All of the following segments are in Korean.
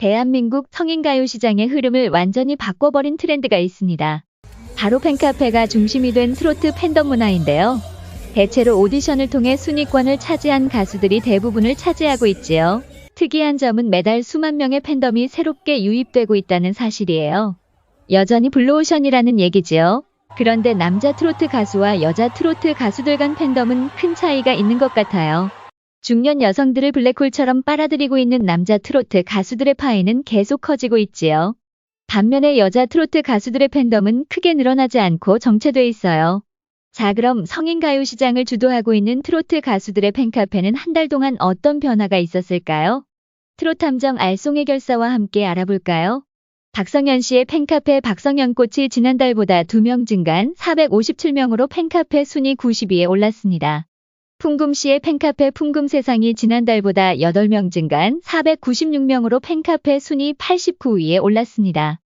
대한민국 성인가요 시장의 흐름을 완전히 바꿔버린 트렌드가 있습니다. 바로 팬카페가 중심이 된 트로트 팬덤 문화인데요. 대체로 오디션을 통해 순위권을 차지한 가수들이 대부분을 차지하고 있지요. 특이한 점은 매달 수만 명의 팬덤이 새롭게 유입되고 있다는 사실이에요. 여전히 블루오션이라는 얘기지요. 그런데 남자 트로트 가수와 여자 트로트 가수들 간 팬덤은 큰 차이가 있는 것 같아요. 중년 여성들을 블랙홀처럼 빨아들이고 있는 남자 트로트 가수들의 파이는 계속 커지고 있지요. 반면에 여자 트로트 가수들의 팬덤은 크게 늘어나지 않고 정체돼 있어요. 자, 그럼 성인 가요 시장을 주도하고 있는 트로트 가수들의 팬카페는 한 달 동안 어떤 변화가 있었을까요? 트로트 함정 알송의 결사와 함께 알아볼까요? 박성현 씨의 팬카페 박성현 꽃이 지난달보다 2명 증가한 457명으로 팬카페 순위 90위에 올랐습니다. 풍금 씨의 팬카페 풍금세상이 지난달보다 8명 증가한 496명으로 팬카페 순위 89위에 올랐습니다.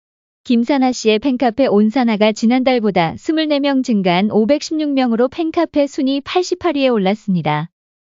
김사나 씨의 팬카페 온사나가 지난달보다 24명 증가한 516명으로 팬카페 순위 88위에 올랐습니다.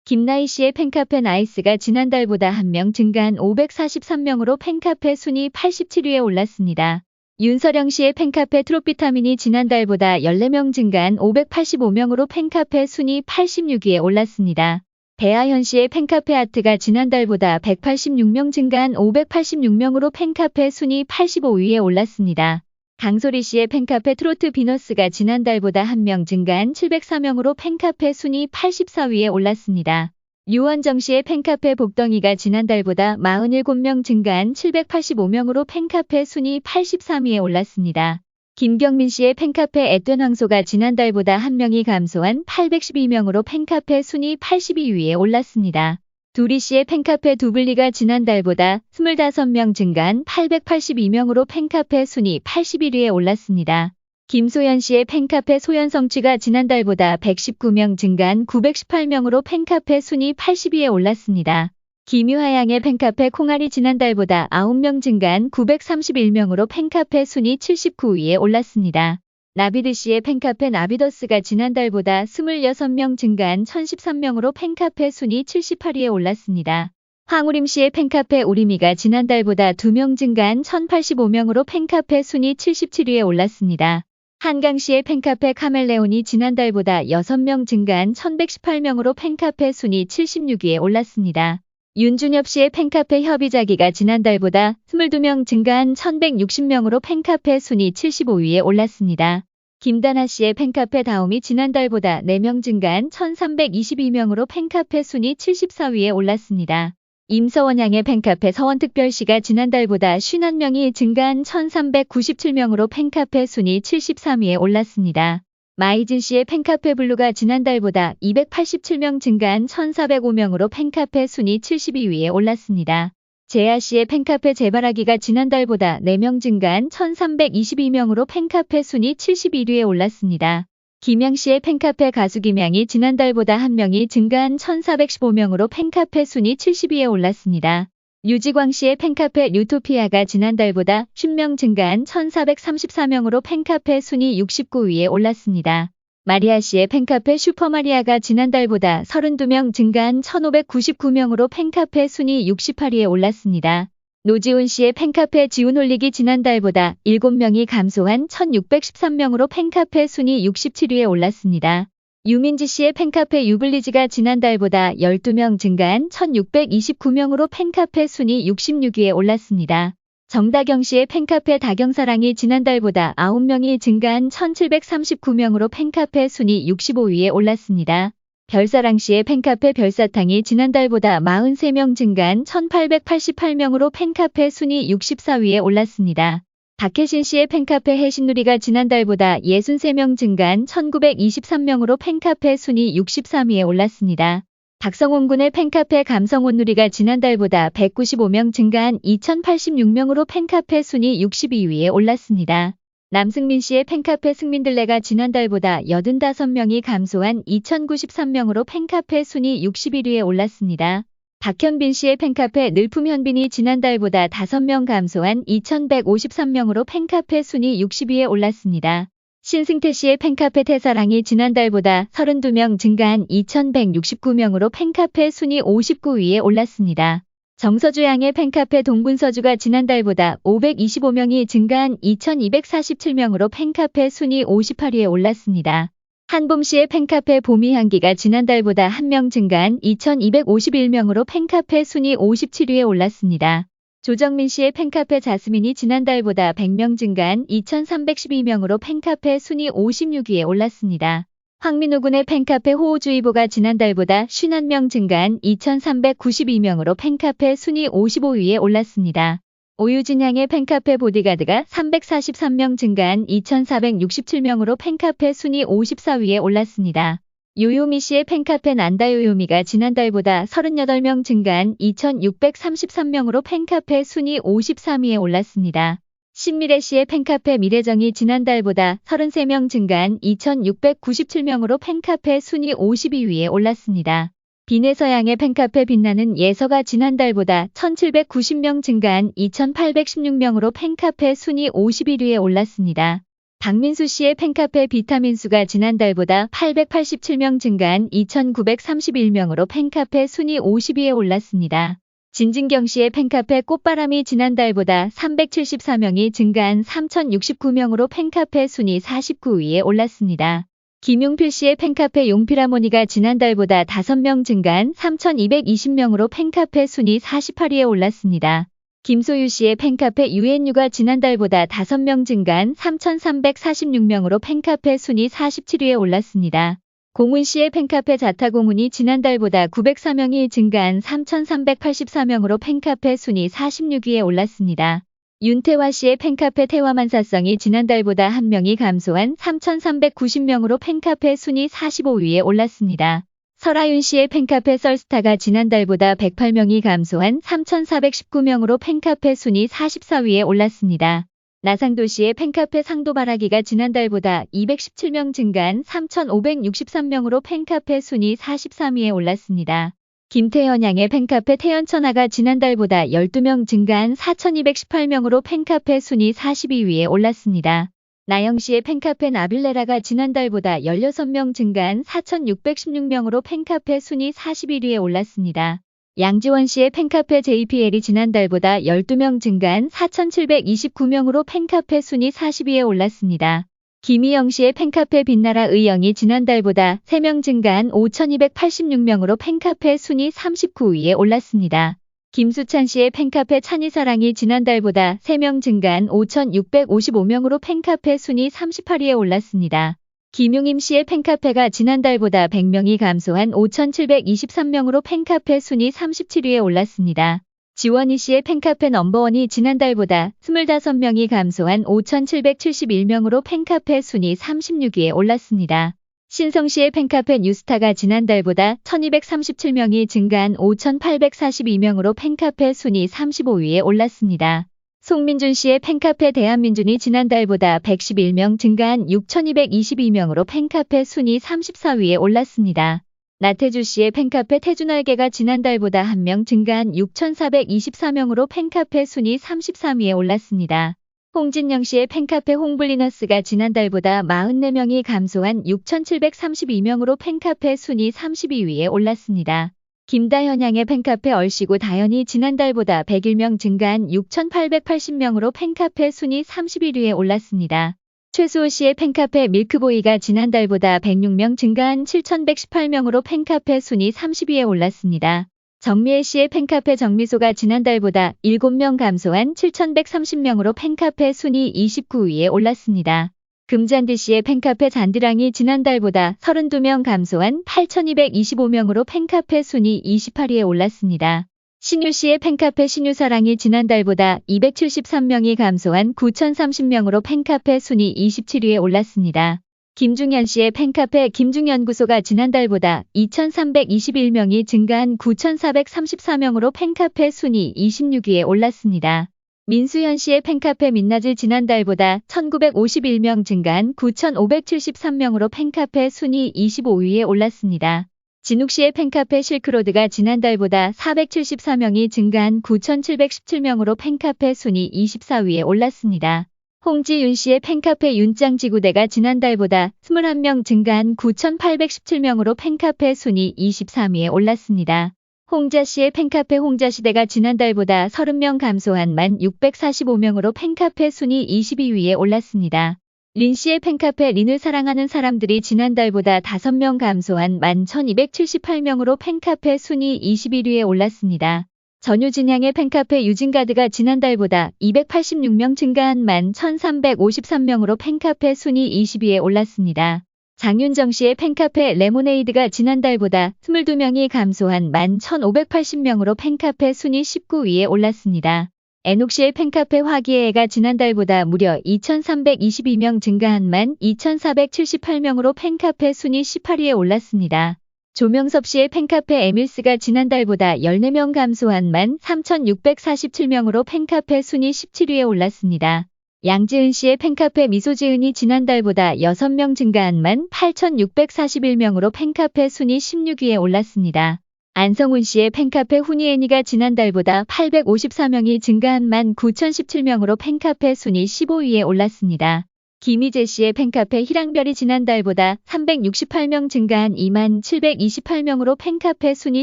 김나희 씨의 팬카페 나이스가 지난달보다 1명 증가한 543명으로 팬카페 순위 87위에 올랐습니다. 윤서령 씨의 팬카페 트로피타민이 지난달보다 14명 증가한 585명으로 팬카페 순위 86위에 올랐습니다. 배아현 씨의 팬카페 아트가 지난달보다 186명 증가한 586명으로 팬카페 순위 85위에 올랐습니다. 강소리 씨의 팬카페 트로트 비너스가 지난달보다 1명 증가한 704명으로 팬카페 순위 84위에 올랐습니다. 유원정 씨의 팬카페 복덩이가 지난달보다 47명 증가한 785명으로 팬카페 순위 83위에 올랐습니다. 김경민 씨의 팬카페 앳된 황소가 지난달보다 1명이 감소한 812명으로 팬카페 순위 82위에 올랐습니다. 두리 씨의 팬카페 두블리가 지난달보다 25명 증가한 882명으로 팬카페 순위 81위에 올랐습니다. 김소연 씨의 팬카페 소연 성취가 지난달보다 119명 증가한 918명으로 팬카페 순위 80위에 올랐습니다. 김유하양의 팬카페 콩알이 지난달보다 9명 증가한 931명으로 팬카페 순위 79위에 올랐습니다. 나비드 씨의 팬카페 나비더스가 지난달보다 26명 증가한 1013명으로 팬카페 순위 78위에 올랐습니다. 황우림 씨의 팬카페 우리미가 지난달보다 2명 증가한 1085명으로 팬카페 순위 77위에 올랐습니다. 한강 씨의 팬카페 카멜레온이 지난달보다 6명 증가한 1118명으로 팬카페 순위 76위에 올랐습니다. 윤준엽 씨의 팬카페 협의자기가 지난달보다 22명 증가한 1160명으로 팬카페 순위 75위에 올랐습니다. 김다나 씨의 팬카페 다움이 지난달보다 4명 증가한 1322명으로 팬카페 순위 74위에 올랐습니다. 임서원 양의 팬카페 서원특별시가 지난달보다 51명이 증가한 1397명으로 팬카페 순위 73위에 올랐습니다. 마이진 씨의 팬카페 블루가 지난달보다 287명 증가한 1405명으로 팬카페 순위 72위에 올랐습니다. 재아 씨의 팬카페 재바라기가 지난달보다 4명 증가한 1322명으로 팬카페 순위 71위에 올랐습니다. 김양 씨의 팬카페 가수 김양이 지난달보다 1명이 증가한 1415명으로 팬카페 순위 70위에 올랐습니다. 유지광 씨의 팬카페 뉴토피아가 지난달보다 10명 증가한 1434명으로 팬카페 순위 69위에 올랐습니다. 마리아 씨의 팬카페 슈퍼마리아가 지난달보다 32명 증가한 1599명으로 팬카페 순위 68위에 올랐습니다. 노지훈 씨의 팬카페 지훈홀릭이 지난달보다 7명이 감소한 1613명으로 팬카페 순위 67위에 올랐습니다. 유민지 씨의 팬카페 유블리즈가 지난달보다 12명 증가한 1629명으로 팬카페 순위 66위에 올랐습니다. 정다경 씨의 팬카페 다경사랑이 지난달보다 9명이 증가한 1739명으로 팬카페 순위 65위에 올랐습니다. 별사랑 씨의 팬카페 별사탕이 지난달보다 43명 증가한 1888명으로 팬카페 순위 64위에 올랐습니다. 박혜신 씨의 팬카페 해신누리가 지난달보다 63명 증가한 1923명으로 팬카페 순위 63위에 올랐습니다. 박성훈 군의 팬카페 감성온누리가 지난달보다 195명 증가한 2086명으로 팬카페 순위 62위에 올랐습니다. 남승민 씨의 팬카페 승민들레가 지난달보다 85명이 감소한 2093명으로 팬카페 순위 61위에 올랐습니다. 박현빈 씨의 팬카페 늘품현빈이 지난달보다 5명 감소한 2153명으로 팬카페 순위 60위에 올랐습니다. 신승태 씨의 팬카페 태사랑이 지난달보다 32명 증가한 2169명으로 팬카페 순위 59위에 올랐습니다. 정서주 양의 팬카페 동분서주가 지난달보다 525명이 증가한 2247명으로 팬카페 순위 58위에 올랐습니다. 한봄 씨의 팬카페 봄이 향기가 지난달보다 1명 증가한 2251명으로 팬카페 순위 57위에 올랐습니다. 조정민 씨의 팬카페 자스민이 지난달보다 100명 증가한 2312명으로 팬카페 순위 56위에 올랐습니다. 황민호 군의 팬카페 호우주의보가 지난달보다 51명 증가한 2392명으로 팬카페 순위 55위에 올랐습니다. 오유진 양의 팬카페 보디가드가 343명 증가한 2467명으로 팬카페 순위 54위에 올랐습니다. 요요미 씨의 팬카페 난다 요요미가 지난달보다 38명 증가한 2633명으로 팬카페 순위 53위에 올랐습니다. 신미래 씨의 팬카페 미래정이 지난달보다 33명 증가한 2697명으로 팬카페 순위 52위에 올랐습니다. 비내서양의 팬카페 빛나는 예서가 지난달보다 1790명 증가한 2816명으로 팬카페 순위 51위에 올랐습니다. 박민수 씨의 팬카페 비타민수가 지난달보다 887명 증가한 2931명으로 팬카페 순위 50위에 올랐습니다. 진진경 씨의 팬카페 꽃바람이 지난달보다 374명이 증가한 3069명으로 팬카페 순위 49위에 올랐습니다. 김용필 씨의 팬카페 용필하모니가 지난달보다 5명 증가한 3220명으로 팬카페 순위 48위에 올랐습니다. 김소유 씨의 팬카페 UNU가 지난달보다 5명 증가한 3346명으로 팬카페 순위 47위에 올랐습니다. 공훈 씨의 팬카페 자타공훈이 지난달보다 904명이 증가한 3,384명으로 팬카페 순위 46위에 올랐습니다. 윤태화 씨의 팬카페 태화만사성이 지난달보다 1명이 감소한 3,390명으로 팬카페 순위 45위에 올랐습니다. 설아윤 씨의 팬카페 썰스타가 지난달보다 108명이 감소한 3,419명으로 팬카페 순위 44위에 올랐습니다. 나상도 씨의 팬카페 상도바라기가 지난달보다 217명 증가한 3,563명으로 팬카페 순위 43위에 올랐습니다. 김태현 양의 팬카페 태연천하가 지난달보다 12명 증가한 4,218명으로 팬카페 순위 42위에 올랐습니다. 나영 씨의 팬카페 나빌레라가 지난달보다 16명 증가한 4,616명으로 팬카페 순위 41위에 올랐습니다. 양지원 씨의 팬카페 JPL이 지난달보다 12명 증가한 4,729명으로 팬카페 순위 40위에 올랐습니다. 김희영 씨의 팬카페 빛나라 의영이 지난달보다 3명 증가한 5,286명으로 팬카페 순위 39위에 올랐습니다. 김수찬 씨의 팬카페 찬이사랑이 지난달보다 3명 증가한 5,655명으로 팬카페 순위 38위에 올랐습니다. 김용임 씨의 팬카페가 지난달보다 100명이 감소한 5,723명으로 팬카페 순위 37위에 올랐습니다. 지원희 씨의 팬카페 넘버원이 지난달보다 25명이 감소한 5,771명으로 팬카페 순위 36위에 올랐습니다. 신성 씨의 팬카페 뉴스타가 지난달보다 1,237명이 증가한 5,842명으로 팬카페 순위 35위에 올랐습니다. 송민준 씨의 팬카페 대한민준이 지난달보다 111명 증가한 6,222명으로 팬카페 순위 34위에 올랐습니다. 나태주 씨의 팬카페 태준알개가 지난달보다 1명 증가한 6,424명으로 팬카페 순위 33위에 올랐습니다. 홍진영 씨의 팬카페 홍블리너스가 지난달보다 44명이 감소한 6,732명으로 팬카페 순위 32위에 올랐습니다. 김다현 양의 팬카페 얼씨구 다현이 지난달보다 101명 증가한 6,880명으로 팬카페 순위 31위에 올랐습니다. 최수호 씨의 팬카페 밀크보이가 지난달보다 106명 증가한 7,118명으로 팬카페 순위 30위에 올랐습니다. 정미애 씨의 팬카페 정미소가 지난달보다 7명 감소한 7,130명으로 팬카페 순위 29위에 올랐습니다. 금잔디 씨의 팬카페 잔디랑이 지난달보다 32명 감소한 8,225명으로 팬카페 순위 28위에 올랐습니다. 신유 씨의 팬카페 신유사랑이 지난달보다 273명이 감소한 9,030명으로 팬카페 순위 27위에 올랐습니다. 김중현 씨의 팬카페 김중연구소가 지난달보다 2,321명이 증가한 9,434명으로 팬카페 순위 26위에 올랐습니다. 민수현 씨의 팬카페 민낯을 지난달보다 1951명 증가한 9,573명으로 팬카페 순위 25위에 올랐습니다. 진욱 씨의 팬카페 실크로드가 지난달보다 474명이 증가한 9,717명으로 팬카페 순위 24위에 올랐습니다. 홍지윤 씨의 팬카페 윤짱 지구대가 지난달보다 21명 증가한 9,817명으로 팬카페 순위 23위에 올랐습니다. 홍자 씨의 팬카페 홍자시대가 지난달보다 30명 감소한 1645명으로 팬카페 순위 22위에 올랐습니다. 린 씨의 팬카페 린을 사랑하는 사람들이 지난달보다 5명 감소한 11,278명으로 팬카페 순위 21위에 올랐습니다. 전유진 양의 팬카페 유진가드가 지난달보다 286명 증가한 11,353명으로 팬카페 순위 20위에 올랐습니다. 장윤정 씨의 팬카페 레모네이드가 지난달보다 22명이 감소한 11,580명으로 팬카페 순위 19위에 올랐습니다. 애녹 씨의 팬카페 화기애애가 지난달보다 무려 2,322명 증가한 12,478명으로 팬카페 순위 18위에 올랐습니다. 조명섭 씨의 팬카페 에밀스가 지난달보다 14명 감소한 13,647명으로 팬카페 순위 17위에 올랐습니다. 양지은 씨의 팬카페 미소지은이 지난달보다 6명 증가한 18,641명으로 팬카페 순위 16위에 올랐습니다. 안성훈 씨의 팬카페 후니애니가 지난달보다 854명이 증가한 19,017명으로 팬카페 순위 15위에 올랐습니다. 김희재 씨의 팬카페 희랑별이 지난달보다 368명 증가한 2728명으로 팬카페 순위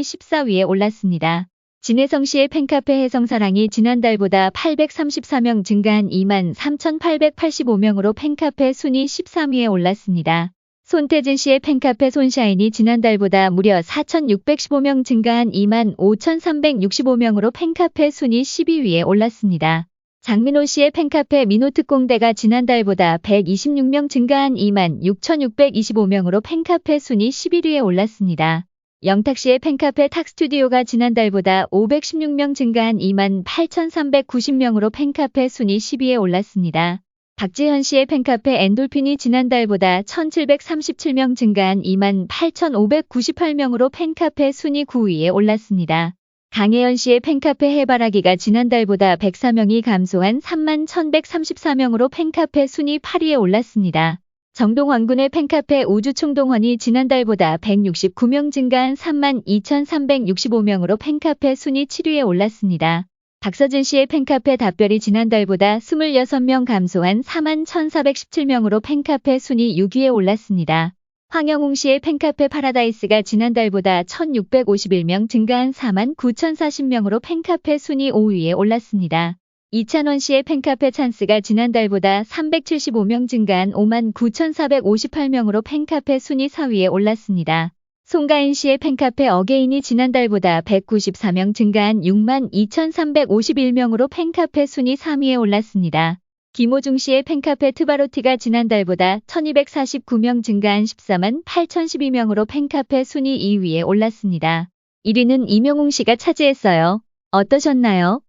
14위에 올랐습니다. 진혜성 씨의 팬카페 혜성사랑이 지난달보다 834명 증가한 23,885명으로 팬카페 순위 13위에 올랐습니다. 손태진 씨의 팬카페 손샤인이 지난달보다 무려 4,615명 증가한 25,365명으로 팬카페 순위 12위에 올랐습니다. 장민호 씨의 팬카페 민호특공대가 지난달보다 126명 증가한 26,625명으로 팬카페 순위 11위에 올랐습니다. 영탁 씨의 팬카페 탁스튜디오가 지난달보다 516명 증가한 28,390명으로 팬카페 순위 10위에 올랐습니다. 박지현 씨의 팬카페 엔돌핀이 지난달보다 1,737명 증가한 28,598명으로 팬카페 순위 9위에 올랐습니다. 강혜연 씨의 팬카페 해바라기가 지난달보다 104명이 감소한 31,134명으로 팬카페 순위 8위에 올랐습니다. 정동원 군의 팬카페 우주총동원이 지난달보다 169명 증가한 32,365명으로 팬카페 순위 7위에 올랐습니다. 박서진 씨의 팬카페 답별이 지난달보다 26명 감소한 41,417명으로 팬카페 순위 6위에 올랐습니다. 황영웅 씨의 팬카페 파라다이스가 지난달보다 1,651명 증가한 49,040명으로 팬카페 순위 5위에 올랐습니다. 이찬원 씨의 팬카페 찬스가 지난달보다 375명 증가한 59,458명으로 팬카페 순위 4위에 올랐습니다. 송가인 씨의 팬카페 어게인이 지난달보다 194명 증가한 62,351명으로 팬카페 순위 3위에 올랐습니다. 김호중 씨의 팬카페 트바로티가 지난달보다 1249명 증가한 14만 8,012명으로 팬카페 순위 2위에 올랐습니다. 1위는 이명웅 씨가 차지했어요. 어떠셨나요?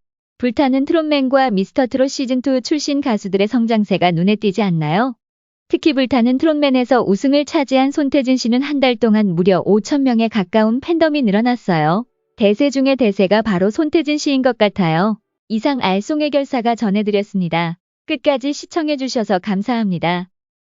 불타는 트롯맨과 미스터 트롯 시즌2 출신 가수들의 성장세가 눈에 띄지 않나요? 특히 불타는 트롯맨에서 우승을 차지한 손태진 씨는 한 달 동안 무려 5천명에 가까운 팬덤이 늘어났어요. 대세 중의 대세가 바로 손태진 씨인 것 같아요. 이상 알쏭의 결사가 전해드렸습니다. 끝까지 시청해주셔서 감사합니다.